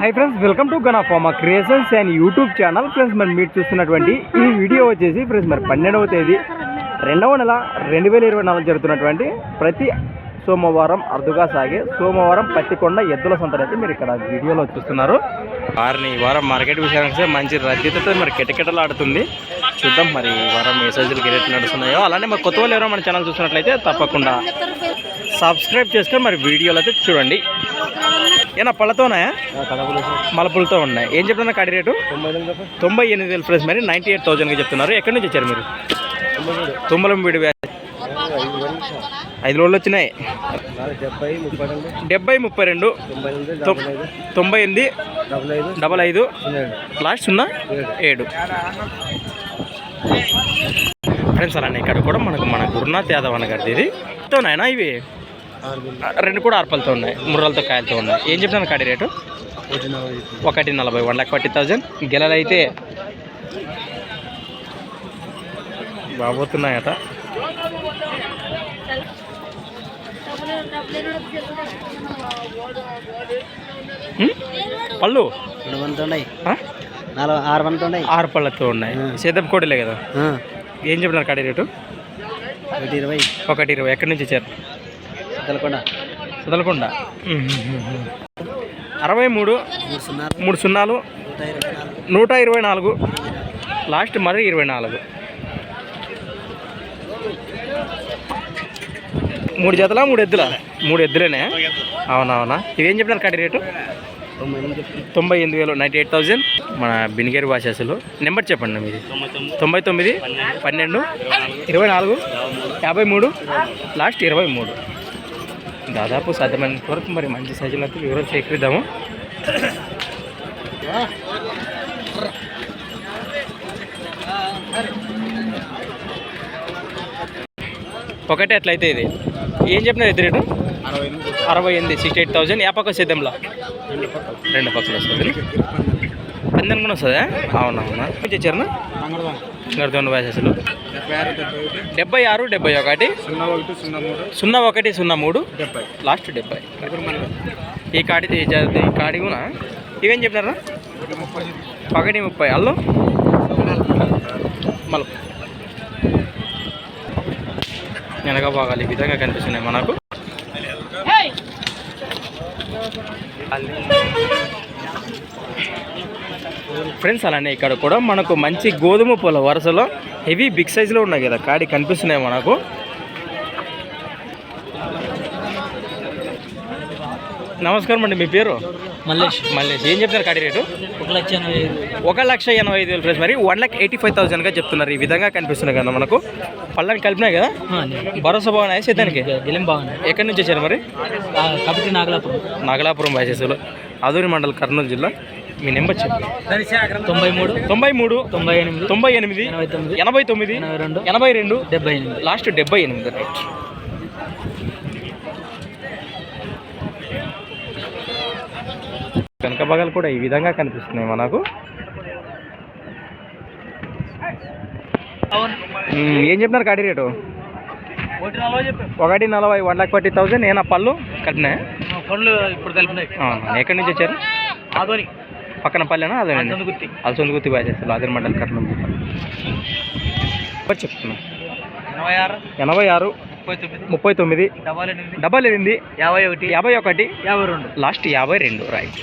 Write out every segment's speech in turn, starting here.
Hi friends welcome to Gana pharma creations and YouTube channel friends మరి మీరు చూస్తున్నటువంటి ఈ వీడియో వచ్చేసి ఫ్రెండ్స్ మరి పన్నెండవ తేదీ రెండవ నెల రెండు వేల ఇరవై నాలుగు జరుగుతున్నటువంటి ప్రతి సోమవారం అరుదుగా సాగే సోమవారం పత్తికొండ ఎద్దుల సంతలు అయితే మీరు ఇక్కడ వీడియోలో చూస్తున్నారు. వారిని ఈ వారం మార్కెట్ విషయానికి మంచి రద్దీతో మరి కిటకిటలాడుతుంది. చూద్దాం మరి ఈ వారం ఏ సైజులకి రేట్లు నడుస్తున్నాయో. అలానే మరి కొత్త వాళ్ళు ఎవరో మన ఛానల్ చూసినట్లయితే తప్పకుండా సబ్స్క్రైబ్ చేసుకొని మరి వీడియోలు అయితే చూడండి. ఏనా పళ్ళతోనే? మలపులతో ఉన్నాయి. ఏం చెప్తున్నా కాడి రేటు? తొంభై ఎనిమిది వేలు ప్రైస్ మరి నైంటీ ఎయిట్ థౌసండ్గా చెప్తున్నారు. ఎక్కడి నుంచి వచ్చారు మీరు? తుమ్మలం వీడి బ్యాచ్ ఐదు రోజులు వచ్చినాయి. డెబ్బై ముప్పై రెండు. తొంభై ఎనిమిది డబల్ ఐదు. లాస్ట్ సున్నా? ఏడు. ఫ్రెండ్స్ అలానే ఇక్కడ కూడా మనకు మన గురునాథ్ యాదవ్ అన్న గారిది ఇది. ఇవి? రెండు కూడా ఆర్పలతో ఉన్నాయి ముర్రలతో కాయలతో ఉన్నాయి. ఏం చెప్తాను కాడి రేటు? ఒకటి నలభై వన్ లాక్ ఫార్టీ థౌజండ్. గెలలు అయితే బాబోతున్నాయట? పళ్ళు? రెండు వందలు ఉన్నాయి ఆ? నలభై ఆరు వందలు ఉన్నాయి. ఆరు పళ్ళతో ఉన్నాయి సేదం కోడిలే కదా? ఏం చెప్తున్నారు కాడి రేటు? ఒకటి ఇరవై. ఒకటి ఇరవై. ఎక్కడి నుంచి వచ్చారు తెలకొండ సుదలకొండ అరవై మూడు మూడు సున్నాలు నూట ఇరవై నాలుగు లాస్ట్ మరి ఇరవై నాలుగు. మూడు జతలా మూడు ఎద్దులా? మూడు ఎద్దులేనే? అవునవునా? ఇవేం చెప్పినారు కడి రేటు? తొంభై ఎనిమిది వేలు నైంటీ ఎయిట్ థౌజండ్. మన బినిగేరి వాసేసులు. నెంబర్ చెప్పండి మీది. తొంభై తొమ్మిది పన్నెండు ఇరవై నాలుగు యాభై మూడు లాస్ట్ ఇరవై మూడు. దాదాపు సాధ్యమైనంత వరకు మరి మంచి సైజులు అయితే వివరాలు సేకరిద్దాము. ఒకటే అట్లయితే ఇది. ఏం చెప్పినారు ఇది రేటు అరవై ఎనిమిది అరవై ఎనిమిది సిక్స్టీ ఎయిట్ థౌసండ్ ఏ పక్క సిద్ధంలో? రెండు పక్కలు రెండు పక్కలు వస్తుంది పందెం కూడా వస్తుందా? అవునవునా. చేశారు గర్దొండ వయసులు డెబ్బై ఆరు డెబ్బై ఒకటి. సున్నా ఒకటి సున్నా మూడు. లాస్ట్ డెబ్బై. ఈ కాడి ఈ కాడి కూడా? ఇవేం చెప్పినారా? ఒకటి ముప్పై. అల్లు? మళ్ళీ. వెనక భాగాలు ఈ విధంగా కనిపిస్తున్నాయి మనకు. ఫ్రెండ్స్ అలానే ఇక్కడ కూడా మనకు మంచి గోధుమ పూల వరుసలో హెవీ బిగ్ సైజులో ఉన్నాయి కదా కాడి కనిపిస్తున్నాయి మనకు. నమస్కారం అండి మీ పేరు? మల్లేష్. మల్లేష్. ఏం చెప్తారు కాడి రేటు? ఒక లక్ష ఎనభై ఐదు ఒక లక్ష ఎనభై ఐదు వేలు ప్రైస్ మరి వన్ లాక్ ఎయిటీ ఫైవ్ థౌసండ్గా చెప్తున్నారు ఈ విధంగా కనిపిస్తున్నాయి కదా మనకు. పళ్ళని కలిపినాయి కదా? భరోసా బాగున్నాయి సేదానికి గెలిం బాగున్నాయి. ఎక్కడి నుంచి వచ్చారు మరి? కాబట్టి నాగలాపురం. నాగలాపురం బాసేసులు ఆదూరి మండల్ కర్నూలు జిల్లా. మీ నెంబర్ చెప్పు. తొంభై మూడు తొంభై మూడు తొంభై ఎనిమిది తొంభై ఎనిమిది ఎనభై తొమ్మిది ఎనభై తొమ్మిది రెండు ఎనభై రెండు డెబ్బై ఎనిమిది. లాస్ట్ డెబ్బై ఎనిమిది రైట్. కనుక భాగాలు కూడా ఈ విధంగా కనిపిస్తున్నాయి మనకు ఏం చెప్పినారు కాడి రేటు? ఒకటి నలభై వన్ లాక్ ఫార్టీ థౌసండ్. ఏనా పళ్ళు? కట్టినాయి? పనులు ఇప్పుడు కలిపినాయి ఎక్కడి నుంచి వచ్చారు? పక్కన పల్లెనా? అదే గుత్తి అలసొంది గుర్తి బాగా మండల్ కర్నూలు జిల్లా. నెంబర్ చెప్తున్నా ఎనభై ఆరు ఎనభై ఆరు ముప్పై తొమ్మిది. ముప్పై తొమ్మిది డబల్ ఎనిమిది. డబల్ ఎనిమిది యాభై ఒకటి. యాభై ఒకటి. యాభై రెండు. లాస్ట్ యాభై రెండు రైట్.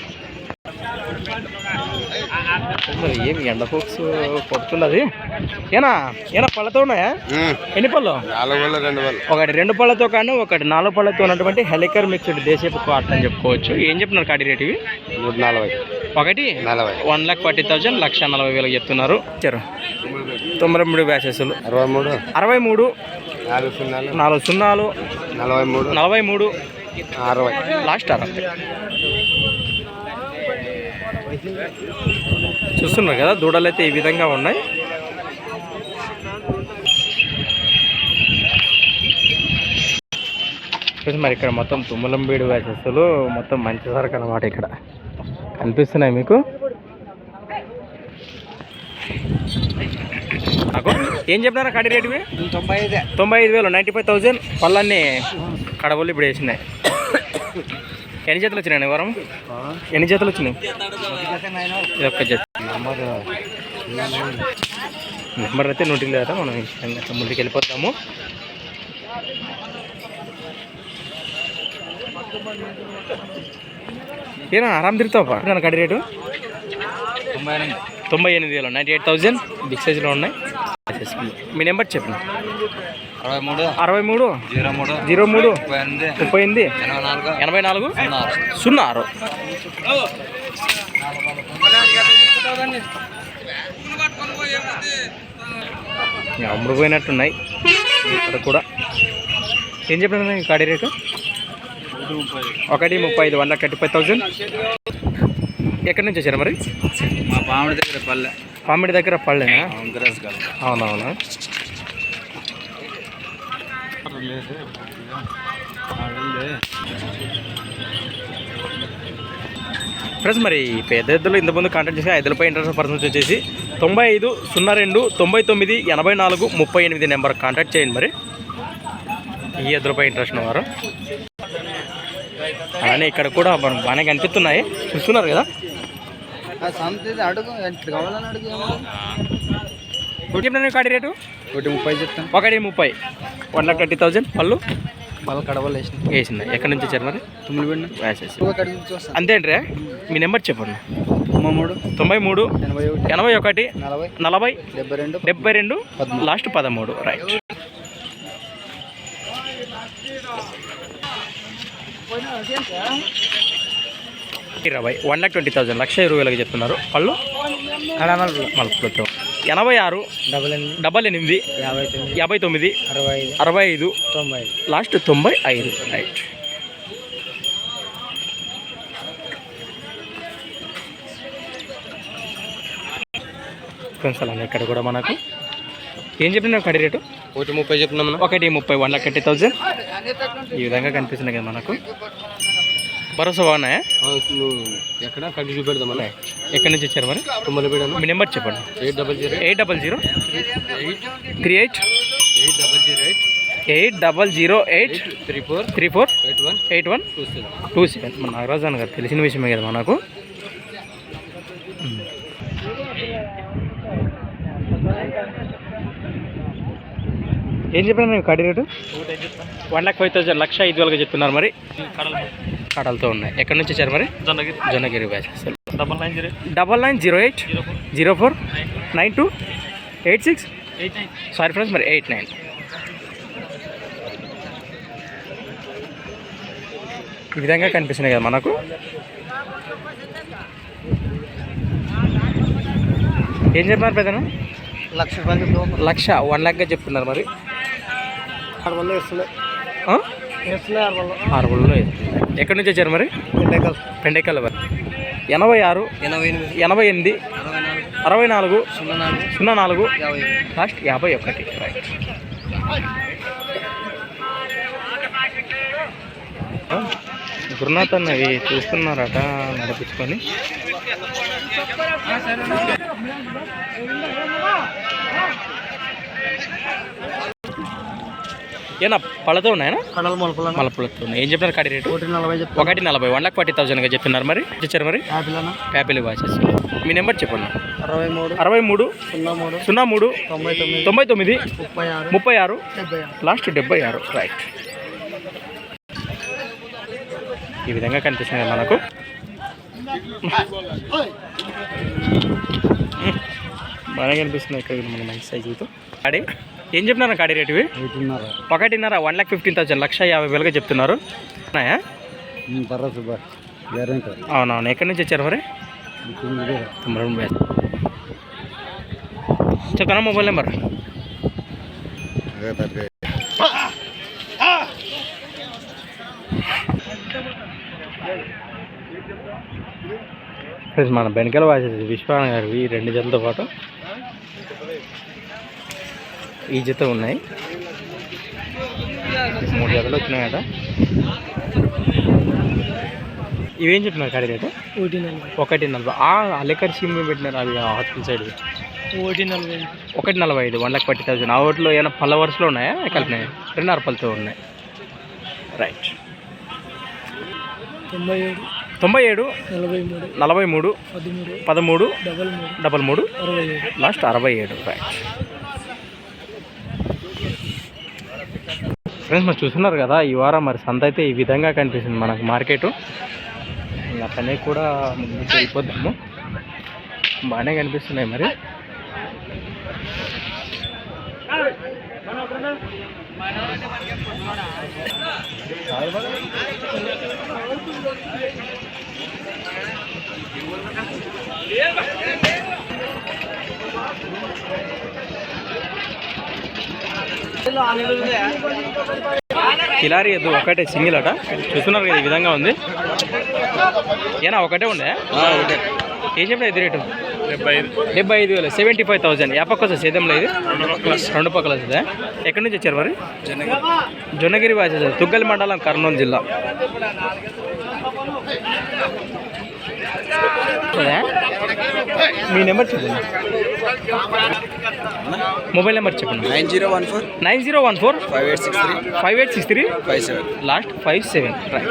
మరి ఏమి ఎండ ఫోక్స్ కొడుతున్నది? ఏనా? ఏనా పళ్ళతో ఉన్నాయా? ఎన్ని పళ్ళు? నాలుగు వేల రెండు వేలు ఒకటి రెండు పళ్ళతో కానీ ఒకటి నాలుగు పళ్ళతో ఉన్నటువంటి హెలికర్ మిక్స్డ్ దేశపు కాట్ అని చెప్పుకోవచ్చు. ఏం చెప్తున్నారు కాడి రేటు ఇవి? నూట నలభై. ఒకటి? నలభై. వన్ లాక్ ఫార్టీ థౌజండ్ లక్ష నలభై వేలకు చెప్తున్నారు. ఇచ్చారు తొంభై మూడు బ్యాచెస్లు అరవై మూడు. అరవై మూడు. నాలుగు సున్నాలు. నాలుగు సున్నాలు. నలభై మూడు. నలభై మూడు. అరవై. లాస్ట్ అరవై. చూస్తున్నారు కదా దూడలు అయితే ఈ విధంగా ఉన్నాయి. మరి ఇక్కడ మొత్తం తుమ్మలంబీడు వేసేస్తులు మొత్తం మంచి సరుకు అనమాట ఇక్కడ. కనిపిస్తున్నాయి మీకు? ఏం చెప్తారా కడి రేటువి తొంభై తొంభై ఐదు వేలు నైంటీ ఫైవ్ థౌజండ్ పళ్ళన్నీ కడవలు ఇప్పుడు వేసినాయి. ఎన్ని జతలు వచ్చినాయి వారం ఎన్ని జతలు వచ్చినాయి? ఇది ఒక్క జత. నెంబర్ అయితే నూటికి లేదా మనం ముందుకు వెళ్ళిపోతాము. ఏనా ఆరాం తిరుగుతావా? నా కడి రేటు? తొంభై ఎనిమిది వేలు నైంటీ ఎయిట్ థౌజండ్. బిగ్ సైజ్లో ఉన్నాయి. మీ నెంబర్ చెప్పండి. అరవై మూడు. జీరో మూడు. ముప్పై ఎనిమిది. ఎనభై నాలుగు. సున్నా ఆరు. అమ్ముడుపోయినట్టున్నాయి ఇక్కడ కూడా. ఏం చెప్పిన కాడి రేటు? ఒకటి ముప్పై ఐదు one lakh thirty five thousand ఎక్కడి నుంచి వచ్చారు మరి? మా పాముడి దగ్గర పల్లె. పామిడి దగ్గర పళ్ళేనా గ్రస్ అవునవునా ఫ్రెండ్స్ మరి పెద్ద ఎద్దులు ఇంతకుముందు కాంటాక్ట్ చేసి ఐదులపై ఇంటర్నెట్ పర్సన్స్ వచ్చేసి తొంభై ఐదు సున్నా రెండు తొంభై తొమ్మిది ఎనభై నాలుగు ముప్పై ఎనిమిది నెంబర్ కాంటాక్ట్ చేయండి మరి. ఈ ఎద్దులపై ఇంట్రెస్ట్ ఉన్నవారు. అలానే ఇక్కడ కూడా మనం బాగానే కనిపిస్తున్నాయి. చూస్తున్నారు కదా? సంత అడుగు కావాలని అడుగు కాడి రేటు? ఒకటి ముప్పై చెప్తాను ఒకటి ముప్పై. One lakh thirty thousand. పళ్ళు? వాళ్ళ కడవలు వేసిన. వేసింది? ఎక్కడి నుంచి వచ్చారు మరి? తుమ్ములు పెట్టిన వేసేసి అంతేంట్రే మీ నెంబర్ చెప్పండి. తొమ్మిది మూడు తొంభై మూడు. ఎనభై ఒకటి. నలభై. నలభై. డెబ్బై రెండు. డెబ్బై రెండు. లాస్ట్ పదమూడు. రైట్. ఇరవై. వన్ లాక్ ట్వంటీ థౌసండ్ లక్ష ఇరవై వేలకు చెప్తున్నారు. వాళ్ళు మలుపులతో ఎనభై ఆరు డబల్ ఎనిమిది డబల్ ఎనిమిది యాభై తొమ్మిది యాభై తొమ్మిది అరవై ఐదు అరవై ఐదు తొంభై ఐదు. లాస్ట్ తొంభై ఐదు. రైట్ అలానే ఇక్కడ కూడా మనకు ఏం చెప్పిన కడి రేటు? ఒకటి ముప్పై చెప్తున్నాం ఒకటి ముప్పై వన్ లాక్ థర్టీ థౌజండ్ ఈ విధంగా కనిపిస్తున్నాయి కదా మనకు. భరోసా బాగున్నాయా? ఎక్కడ? కడిగి చూపెడదాం అన్న ఎక్కడి నుంచి వచ్చారు మరి? తుమ్మలు పెట్టాను మీ నెంబర్ చెప్పండి. Eight double zero. Eight double zero. Eight. Three eight. Eight double zero eight. Eight double zero eight. Three four. Three four. Eight one. Eight one. Two seven. Two seven. మన నాగరాజన్ గారు తెలిసిన విషయమే కదా మనకు. ఏం చెప్పినా నేను కడి rate? One lakh five thousand లక్ష ఐదు వేలుగా చెప్తున్నారు మరి. కడలతో ఉన్నాయి. ఎక్కడి నుంచి వచ్చారు మరి? Jonnagiri. Jonnagiri batch. Double nine zero double nine zero eight zero four. Nine two. Eight six? Sorry friends మరి ఎయిట్ నైన్. ఈ విధంగా కనిపిస్తున్నాయి కదా మనకు. ఏం చెప్పినారు పెద్దనా? లక్ష రూపాయలు లక్ష వన్ ల్యాక్గా చెప్తున్నారు మరి. ఆరు వందలు వేస్తున్నాయి ఆ? వేస్తున్నాయి ఆరు వందలు ఆరు గుళ్ళలో ఎక్కడి నుంచి వచ్చారు మరి? ఎండకాలు పెండెకల్ ఎనభై ఆరు ఎనభై ఎనిమిది ఎనభై ఎనిమిది అరవై నాలుగు సున్నా నాలుగు లాస్ట్ యాభై ఒకటి. రైట్ గురునాథ్ అన్నవి చూస్తున్నారట నడిపించుకొని. ఏనా పళ్ళతో ఉన్నాయనా? కడల మొలపల మలపులతో ఉన్నాయి. ఏం చెప్తున్నారు కాడి రేటు? ఒకటి నలభై ఒకటి నలభై వన్ లాక్ ఫార్టీ థౌసండ్గా చెప్తున్నారు మరి. ఇచ్చారు మరి? Apple watches. మీ నెంబర్ చెప్పండి. అరవై మూడు అరవై మూడు సున్నా మూడు సున్నా మూడు తొంభై తొమ్మిది. తొంభై తొమ్మిది. ముప్పై ఆరు. ముప్పై ఆరు. డెబ్బై ఆరు. లాస్ట్ డెబ్బై ఆరు. రైట్ ఈ విధంగా కనిపిస్తుంది మనకు. బాగా కనిపిస్తుంది ఇక్కడ మన మంచి సైజులతో కాడి ఏం చెప్తున్నారు కాడి రేటువి ఒకటిన్నర వన్ లాక్ ఫిఫ్టీన్ థౌసండ్ లక్ష యాభై వేలుగా చెప్తున్నారు. అవునవును. ఎక్కడి నుంచి వచ్చారు మరి? చెప్తానా మొబైల్ నెంబర్? ఫ్రెండ్స్ మన బెనకాల వాసేసి విశ్వాన గారివి ఈ రెండు జతలతో పాటు ఈ జత ఉన్నాయి. మూడు జతలు వచ్చినాయట ఇవేం చెప్పినారు కాడి రేటు? ఒకటి నలభై. ఒకటి నలభై. ఆ సిమ్ పెట్టినారు అవి హాస్టల్ సైడ్. ఒకటి నలభై. ఒకటి నలభై ఐదు వన్ లాక్ ఫార్టీ థౌసండ్. ఆ ఓట్లో ఏమైనా పళ్ళ వరుసలో ఉన్నాయా? కలిపినాయి రెండు అరపలతో ఉన్నాయి. రైట్ తొంభై ఏడు. తొంభై ఏడు నలభై మూడు పదమూడు డబల్ మూడు లాస్ట్ అరవై ఏడు రైట్ ఫ్రెండ్స్ మరి చూస్తున్నారు కదా ఈ వారం మరి సంత అయితే ఈ విధంగా కనిపిస్తుంది మనకు మార్కెట్. అట్లనే కూడా వెళ్ళిపోద్దాము బాగానే కనిపిస్తున్నాయి మరి. కిలారి ఎద్దు ఒకటే సింగిల్ అట. చూస్తున్నారు కదా ఈ విధంగా ఉంది. ఏనా ఒకటే ఉండే? ఏం చెప్పిన ఇది రేటు? డెబ్బై ఐదు వేలు. సెవెంటీ ఫైవ్ థౌసండ్ ఏ పక్క వస్తుంది సేద్యంలో ఇది. రెండు పక్కల. వస్తుందా. ఎక్కడి నుంచి వచ్చారు మరి? జొన్నగిరి. వాస తుగ్గలి మండలం కర్నూలు జిల్లా? మీ నెంబర్ చెప్పండి. మొబైల్ నెంబర్ చెప్పండి. Nine zero one four. Nine zero one four. Five eight six three. Five eight six three. Five seven. Last five seven. Right.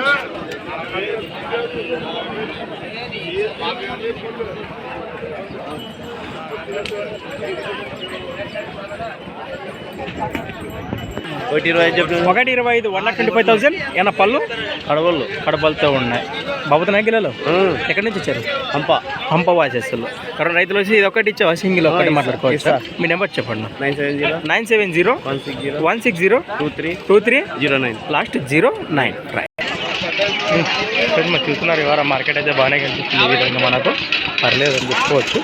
ఒకటి ఇరవై ఐదు చెప్పిన ఒకటి ఇరవై ఐదు one lakh twenty five thousand ఏమన్నా పళ్ళు? కడవళ్ళు కడపలతో ఉన్నాయి. బాబుతున్నాయి గిల్లలు ఎక్కడి నుంచి వచ్చారు? పంప పంప వాసేస్తులు. కరెంట్ రైతులు వచ్చి ఇది ఒకటి ఇచ్చావా? సింగిల్ ఒకటి మాట్లాడుకోవచ్చు. మీ నెంబర్ చెప్పండి. Nine seven zero. Nine seven zero one six zero. One six zero two three. Two three zero nine. Last zero nine. మరి చూస్తున్నారు ఇవాళ మార్కెట్ అయితే బాగానే కనిపిస్తుంది ఈ విధంగా మనకు. పర్లేదు అని చెప్పుకోవచ్చు.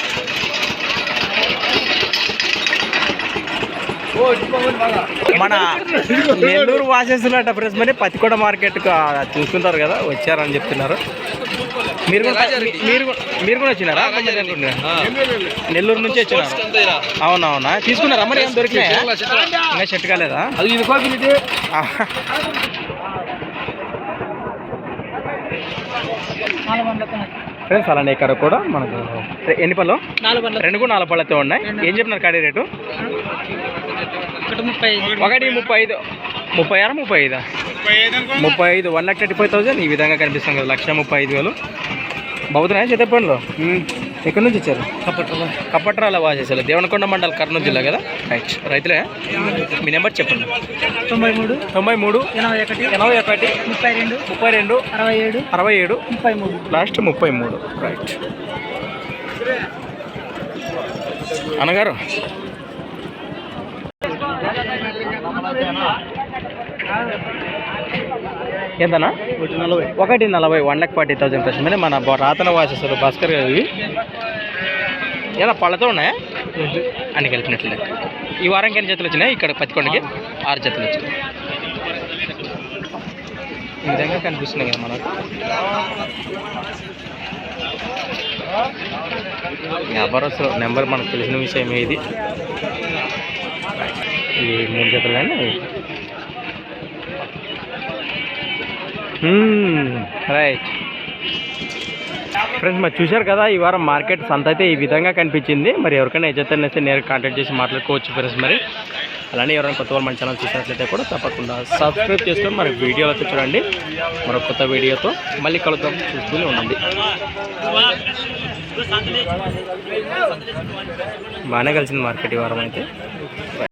మన నెల్లూరు వాసేస్తున్నట్ట ఫ్రెండ్స్ మరి పతికొండ మార్కెట్ చూస్తుంటారు కదా వచ్చారని చెప్తున్నారు. మీరు కూడా మీరు కూడా- మీరు కూడా వచ్చినారా? నెల్లూరు నుంచి వచ్చినారు. అవునవునా? తీసుకున్నారా మరి? ఏం దొరికినాయా? ఇంకా చెట్టు కాలేదా? ఫ్రెండ్స్ అలానే ఇక్కడ కూడా మనకు ఎన్ని పళ్ళు? రెండు కూడా నాలుగు పళ్ళతో ఉన్నాయి. ఏం చెప్పినారు కాడీ రేటు? ఒకటి ముప్పై ఒకటి ముప్పై ఐదు. ముప్పై ఆరు ముప్పై ఐదా? ముప్పై ఐదు one lakh thirty five thousand ఈ విధంగా కనిపిస్తుంది కదా లక్ష ముప్పై ఐదు వేలు. బాబుతున్నాయా చేత పండ్లు ఎక్కడి నుంచి వచ్చారు? కప్పట్రాల వాసేసారు దేవనకొండ మండలం కర్నూలు జిల్లా కదా? రైట్. రైతులే? మీ నెంబర్ చెప్పండి. తొంభై మూడు తొంభై మూడు ఎనభై ఒకటి. ఎనభై ఒకటి. ముప్పై రెండు. ముప్పై రెండు. అరవై ఏడు. అరవై ఏడు. ముప్పై మూడు. లాస్ట్ ముప్పై మూడు. రైట్. అన్నగారు. ఎంతనా? ఒకటి నలభై ఒకటి నలభై one lakh forty thousand plus మన రాతన వాసేస్తారు భాస్కర్ గారి ఇవి. ఏదో పళ్ళతో ఉన్నాయా? అన్ని కలిపినట్లే. ఈ వారానికి ఎన్ని జతలు వచ్చినాయి? ఇక్కడ పత్తికొండకి ఆరు జతలు వచ్చినాయి. ఈ విధంగా కనిపిస్తున్నాయి కదా మనకు. వ్యాపారస్తులు నెంబర్ మనకు తెలిసిన విషయం ఇది. ఈ మూడు జతలు కానీ Hmm. రైట్ ఫ్రెండ్స్ మరి చూశారు కదా ఈ వారం మార్కెట్ సంత అయితే ఈ విధంగా కనిపించింది. మరి ఎవరికైనా అయితే నేర్చు కాంటాక్ట్ చేసి మాట్లాడుకోవచ్చు ఫ్రెండ్స్ మరి. అలానే ఎవరైనా కొత్త వాళ్ళు మన ఛానల్ చూసినట్లయితే కూడా తప్పకుండా సబ్స్క్రైబ్ చేసుకొని మరి వీడియోలు అయితే చూడండి. మరో కొత్త వీడియోతో మళ్ళీ కలుద్దాం. చూస్తూనే ఉండండి. బాగానే కలిసింది మార్కెట్ ఈ వారం అయితే.